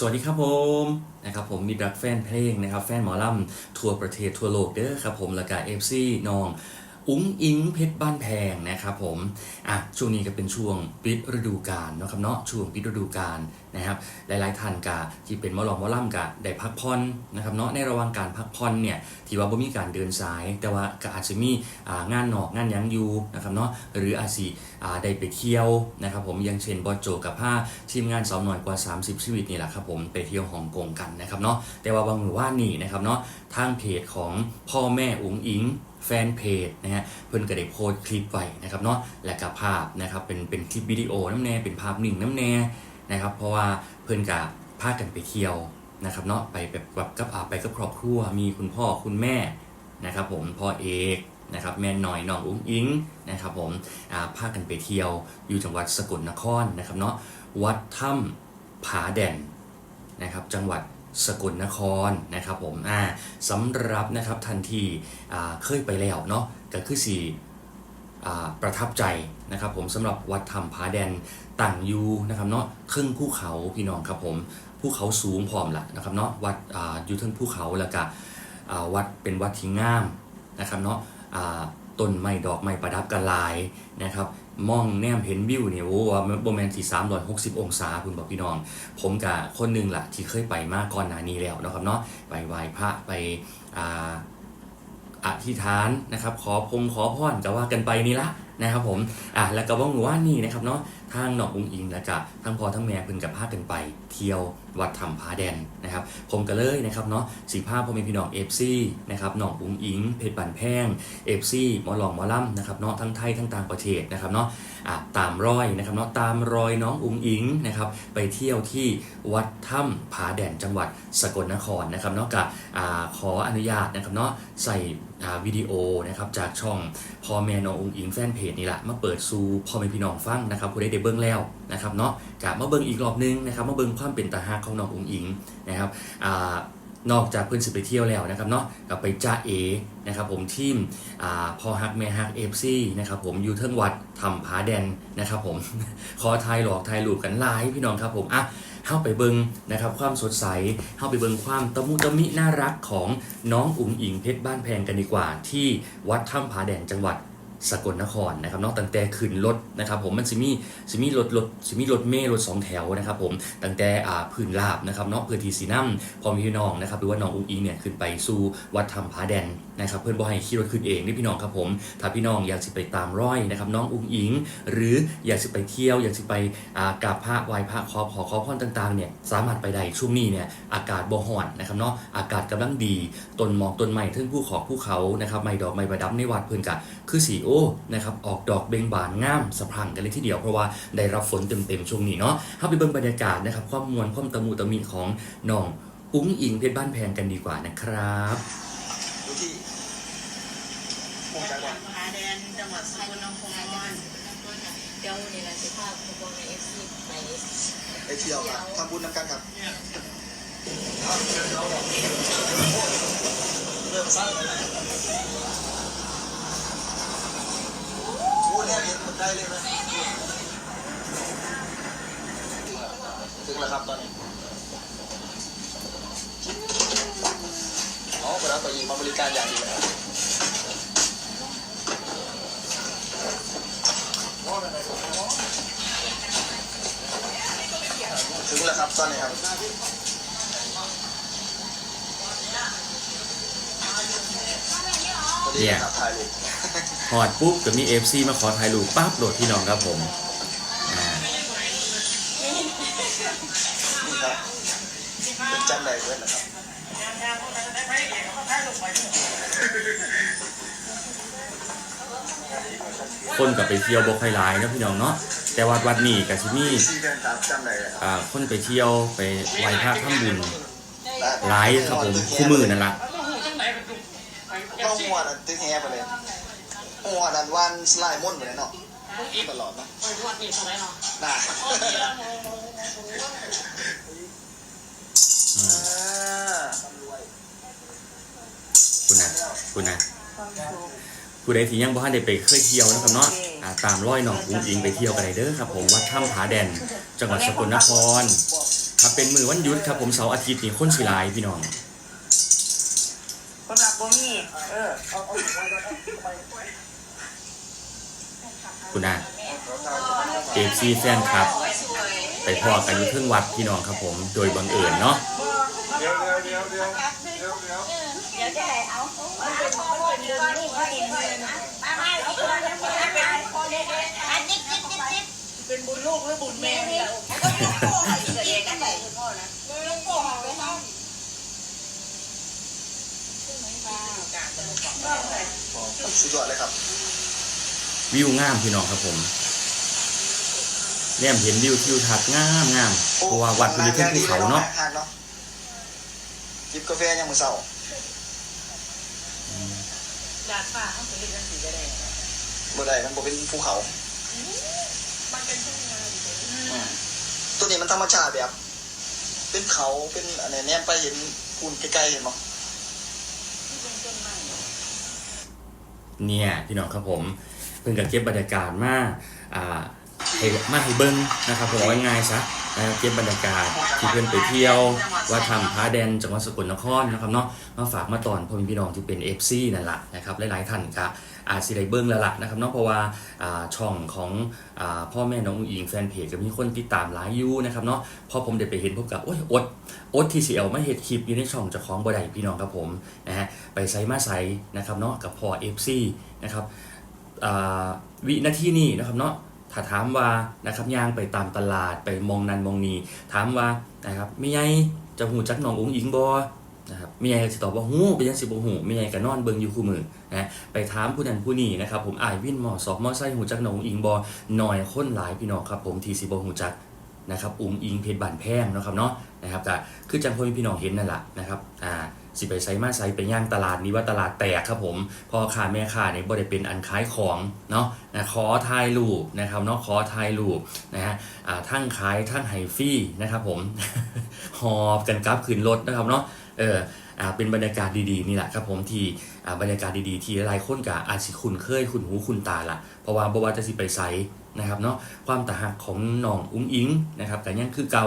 สวัสดีครับผมนะครับผมมีรักแฟนเพลงนะครับแฟนหมอลำทั่วประเทศทั่วโลกเด้อครับผมและกาเอฟซีน้อง อุ้งอิงเพชรบ้านแพงนะครับผมอะช่วงนี้ก็เป็นช่วงปิดฤดูกาลเนาะครับเนาะช่วงปิดฤดูกาลนะครับ หลายๆท่านกะที่เป็นมอลองมอล่ำกะได้พักผ่อนนะครับเนาะในระหว่างการพักผ่อนเนี่ยที่ว่าบ่มีการเดินสาย แต่ว่าก็อาจจะมีอ่างานหนอกงานยังอยู่นะครับเนาะหรืออาจสิอ่าได้ไปเที่ยวนะครับผมอยังเช่นบอโจกับผ้าทีมงานสาวหน่อยกว่า 30 ชีวิตนี่แหละครับผมไปเที่ยวฮ่องกงกันนะครับเนาะแต่ว่าบางหมือว่านี่นะครับเนาะทางเพจของพ่อแม่อุ๋งอิง แฟนเพจนะฮะเพิ่อนก็ได้โพสต์คลิปไว้นะครับเนาะและกับภาพนะครับเป็นเป็นคลิปวิดีโอน้ำแน่เป็นภาพหนิ่งน้ำแน่นะครับเพราะว่าเพิ่อนกับพากันไปเที่ยวนะครับเนาะไปแบบแบบกับอาไปกับครอบครัวมีคุณพ่อคุณแม่นะครับผมพ่อเอกนะครับแม่หน่อยน้องอุ้งอิงนะครับผมอ่าพากันไปเที่ยวอยู่จังหวัดสกลนครนะครับเนาะวัดถ้ำผาแด่นนะครับจังหวัด สกลนครนะครับผมอ่าสำหรับนะครับทันทีอ่าเคยไปแล้วเนาะก็คือสี่อ่าประทับใจนะครับผมสำหรับวัดถ้ำผาแดนตั้งอยู่นะครับเนาะครึ่งภูเขาพี่น้องครับผมภูเขาสูงพร้อมละนะครับเนาะวัดอ่าอยู่เทั้งภูเขาแล้วก็อ่าวัดเป็นวัดที่งามนะครับเนาะอ่าต้นไม้ดอกไม้ประดับกันลายนะครับ มองแนมเห็นวิวเนี่ยโอ้ว่าโบแมนที่360 องศาคุณบอกพี่น้อง ผมกับคนหนึ่งละที่เคยไปมาก่อนหน้านี้แล้วนะครับเนาะไปไหว้พระไปอ่าอธิษฐานนะครับ ขอพงขอพรก็ว่ากันไปนี่ละ นะครับผมอะแล้วก็ว่างว่านี่นะครับเนาะทางหนองอุงอิงแล้วก็ทั้งพอทั้งแม่เพิ่นกับพากันไป เที่ยววัดถ้ำผาแดนนะครับ ผมก็เลยนะครับเนาะสีภาพพ่อแม่พี่น้องเอฟซีนะครับหนองอุงอิง เพชรบันแพงเอฟซีมอหลองมอล่ำนะครับเนาะทั้งไทยทั้งต่างประเทศนะครับเนาะอะตามรอยนะครับเนาะตามรอยน้องอุงอิงนะครับไปเที่ยวที่วัดถ้ำผาแดนจังหวัดสกลนครนะครับเนาะกับอ่าขออนุญาตนะครับเนาะใส่ วิดีโอนะครับจากช่องพ่อแม่น้องอุงอิงแฟนเพจนี่แหละมาเปิดสู่พ่อแม่พี่น้องฟังนะครับผู้ใดได้เบิ้งแล้วนะครับเนาะกะมาเบิ้งอีกรอบนึงนะครับมาเบิ้งความเป็นตาฮักของน้องอุงอิงนะครับอ่านอกจากเพื่อนสิไปเที่ยวแล้วนะครับเนาะก็ไปจ้าเอนะครับผมทีมอ่าพอฮักแม่ฮักเอฟซีนะครับผมอยู่เทิงวัดทำผาแดนนะครับผม ขอทายหลอกทายหลูกกันหลายพี่น้องครับผมอะ เข้าไปเบิงนะครับความสดใสเข้าไปเบิงความตะมุตะมิน่ารักของน้องอุ๋งอิงเพชรบ้านแพงกันดีกว่า ที่วัดถ้ำผาแดนจังหวัด สกลนครนะครับนอกตั้งแต่ขึ้นรถนะครับผมมันจะมีจะมีรถรถจะมีรถเมล์รถสองแถวนะครับผมตั้งแต่อ่าพื้นราบนะครับเนาะพื้นที่สีน้ำพอมีพี่น้องนะครับหรือว่าน้องอุ๋งอิงเนี่ยขึ้นไปสู่วัดถ้ำผาแดนนะครับเพื่อนบอให้ขี่รถขึ้นเองนี่พี่น้องครับผมถ้าพี่น้องอยากสิไปตามร้อยนะครับน้องอุ้งอิง หรืออยากสิไปเที่ยวอยากสิไปอ่ากราบพระไหว้พระขอขอขอพรต่างๆเนี่ยสามารถไปได้ช่วงนี้เนี่ยอากาศบ่ฮ้อนนะครับเนาะอากาศกำลังดีต้นหมอกต้นไม้เทิงภูเขาภูเขานะครับไม้ดอกไม้ประดับในวัดเพื่อนกะคือสีโอนะครับออกดอกเบ่งบานงามสะพรั่งกันเลยทีเดียวเพราะว่าได้รับฝนเต็มๆช่วงนี้เนาะเข้าไปเบิ่งบรรยากาศนะครับความมวลความตะมุตะมิของน้องอุ้งอิงเพชรบ้านแพงกันดีกว่านะครับดูที่โอ้ใจก่อนมหาแดนจังหวัดสกลนครเดี๋ยววันนี้เราจะพาคุณพ่อในเอฟซีไปไปเที่ยวครับทำบุญนำกันครับเริ่มสร้าง ได้เลยไหมถึงแล้วครับตอนนี้อ๋อเปิดรับตัวยิงมาบริการอย่างดีเลยครับถึงแล้วครับตอนนี้ครับ พอดีครับถ่ายรูปหอดปุ๊บก็มีเอฟซีมาขอถ่ายรูปปั๊บโหลดพี่น้องครับผมอ่านี่ครับเป็นจำได้เพื่อนนะครับคนก็ไปเที่ยวบ่ค่อยหลายเนาะพี่น้องเนาะแต่วัดวัดนี้ก็สิมีซีเดินตามจำได้เลยครับอ่าคนไปเที่ยวไปไหว้พระทำบุญหลายครับผมคู่มือนั่นละก็หัว นั่นตึ้งแฮไปเลยหัวนั่นวันสไลด์มุ่นไปเลยเนาะตลอดเนาะไปวัดนี่เท่าไหร่เนาะน่าอืมอ่าคุณนะคุณนะผู้ใดที่ยังบ่ทันได้ไปเคยเที่ยวนะครับเนาะอ่าตามร้อยหนองอุ้งอิงไปเที่ยวกันได้เด้อครับ ผมวัดถ้ำผาแดน จังหวัดสกลนคร ครับเป็นมือวันหยุดครับผมเสาร์อาทิตย์นี่คนสิหลายพี่น้อง คนรักบ่มีเออ คุณน่ะเอฟซีแฟนครับ ไปพอกันอยู่เพิ่งวัดพี่น้องครับผม โดยบังเอิญเนาะเดี๋ยวเดี๋ยวเดี๋ยวเดี๋ยวเดี๋ยวเดี๋ยวเดี๋ยวจะไหนเอามันเป็นมันเป็นเรื่องลูกเขาเองเลยนะมามาเอาตัวนี้มามาคนเด็กอันนี้จิ๊บจิ๊บจิ๊บเป็นบุญลูกหรือบุญแม่เนี่ย ก็มีโป้ให้เด็กกันไหนพ่อนะมีโป้ไปห้อง สุดยอดเลยครับ วิวงามพี่น้องครับผมแนมเห็นวิวทิวทัศน์งามงามเพราะว่าวัดเป็นอยู่เทิงภูเขาเนาะห่างเนาะจิบกาแฟยังมือเศร้าดาดฟ้าเขาเป็นเรื่องสีแดงบ่ได้มันบ่เป็นภูเขา มันเป็นทุ่งนาอยู่ตรงนี้อืมตัวนี้มันธรรมชาติแบบ เป็นเขาเป็นอะไรแนมไปเห็นปูนใกล้ๆเห็นมั้ เนี่ยพี่น้องครับผมเพิ่งกับเก็บบรรยากาศมาอ่าให้มาให้เบิ้งนะครับผมว่าง่ายๆซะ เก็บบรรยากาศที่เพื่อนไปเที่ยวว่าทำพาแดนจังหวัดสกลนครนะครับเนาะมาฝากมาตอนพ่อแม่พี่น้องที่เป็น FC นั่นแหละนะครับหลายๆท่านก็อาจสิได้เบิ้งแล้วล่ะนะครับเนาะเพราะว่าช่องของอพ่อแม่น้องอิงแฟนเพจก็มีคนติดตามหลายยูนะครับเนาะพอผมได้ไปเห็นพบกับโอ้ยอดอดทีซีเอลไม่เห็นคลิปอยู่ในช่องจะคล้าของบ่ได้พี่น้องครับผมนะฮะไปไซมาไซนะครับเนาะกับพอ FC นะครับวินาทีนี้นะครับเนาะ ถ้าถามว่านะครับย่างไปตามตลาดไปมองนันมองนีถามว่านะครับไม่ใหญ่จะหูจักน้องอุ้งอิงบอนะครับไม่ใหญ่สิตอบว่าหูเป็นยังสิบหูไม่ใหญ่ก็นอนเบิงอยู่คู่มือนะไปถามผู้นั้นผู้นี้นะครับผมอายวินหมอสอบมอไซหูจักหนองอิงบอหน่อยคนหลายพี่น้องครับผมทีสิบหูจักนะครับอุ้งอิงเพชรบานแพงนะครับเนาะนะครับก็คือจังพ่อแม่พี่น้องเห็นนั่นแหละนะครับอ่า สิไปไซมาไซไปย่างตลาดนี้ว่าตลาดแตกครับผมพ่อค้าแม่ค้าเนี่ยบ่ได้เป็นอันขายของเนาะนะขอถ่ายรูปนะครับเนาะขอถ่ายรูปนะฮะอ่าทั้งขายทั้งไฮฟรี่นะครับผมหอบกันกลับขึ้นรถนะครับเนาะเอออ่าเป็นบรรยากาศดีๆนี่แหละครับผมที่อ่าบรรยากาศดีๆที่หลายคนกับอาจสิคุ้นเคยคุ้นหูคุ้นตาละเพราะว่าบว่าจะสิไปไซนะครับเนาะความตาหักของน้องอุ้งอิงนะครับกันยังคือเก่า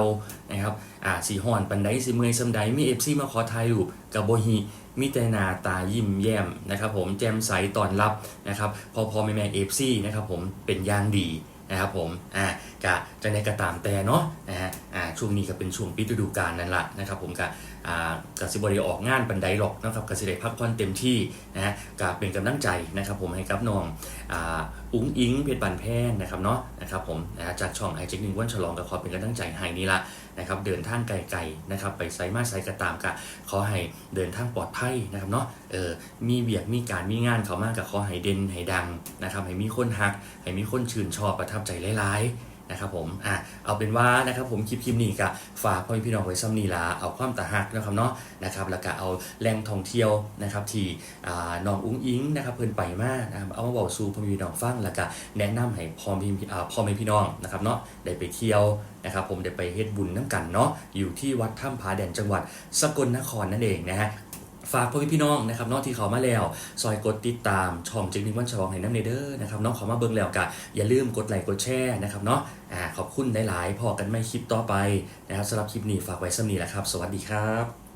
นะครับอ่าสีห่อนปันไดสีเมยสำไดมีเอฟซีมาขอถ่ายรูปกับโบฮีมีแต่นาตายิ้มแย้มนะครับผมแจ่มใสตอนรับนะครับพอพอแม่แม่เอฟซีนะครับผมเป็นย่างดี นะครับผมอ่ากะจะในกระตามแต่เนาะนะฮะอ่าช่วงนี้ก็เป็นช่วงปิดฤดูกาลนั่นแหละนะครับผมกะอ่ากสิบริออกงานบันไดหรอกนะครับกสิได้พักผ่อนเต็มที่นะฮะกะเป็นกำลังใจนะครับผมให้กับน้องอ่าอุ้งอิงเพชรบันแพงนะครับเนาะนะครับผมนะฮะจากช่องไอเจ็คหนึ่งวันฉลองกับขอเป็นกำลังใจให้นี่ละ นะครับเดินทางไกลๆนะครับไปไซมาไซกระตามกะขอให้เดินทางปลอดภัยนะครับเนาะเออมีเบียกมีการมีงานเขามากกับขอให้เด่นให้ดังนะครับให้มีคนหักให้มีคนชื่นชอบประทับใจหลายๆ นะครับผมอะเอาเป็นว่านะครับผมคลิปคลิปนี้ก็ฝากพ่อแม่พี่น้องไว้ซ้ำนีลาเอาความตาหักนะครับเนาะนะครับแล้วก็เอาแหล่งท่องเที่ยวนะครับที่น้องอุ้งอิงนะครับเพิ่นไปมานะครับเอามาบอกสู่พ่อแม่พี่น้องฟังแล้วก็แนะนำให้พ่อแม่พี่พ่อแม่พี่น้องนะครับเนาะได้ไปเที่ยวนะครับผมได้ไปเฮ็ดบุญน้ำกันเนาะอยู่ที่วัดถ้ำผาแดนจังหวัดสกลนครนั่นเองนะฮะ ฝากพ่อพี่พี่น้องนะครับเนอกที่เขามาแล้ว ซอยกดติดตามช่องจิงนิวันฉลองให้น้ำเนเดอร์นะครับน้องเขามาเบิ่งแล้วกะอย่าลืมกดไลค์กดแชร์นะครับเนาะอ่าขอบคุณหลายๆพอกันไม่คลิปต่อไปนะครับสำหรับคลิปนี้ฝากไว้สำนีแหละครับ สวัสดีครับ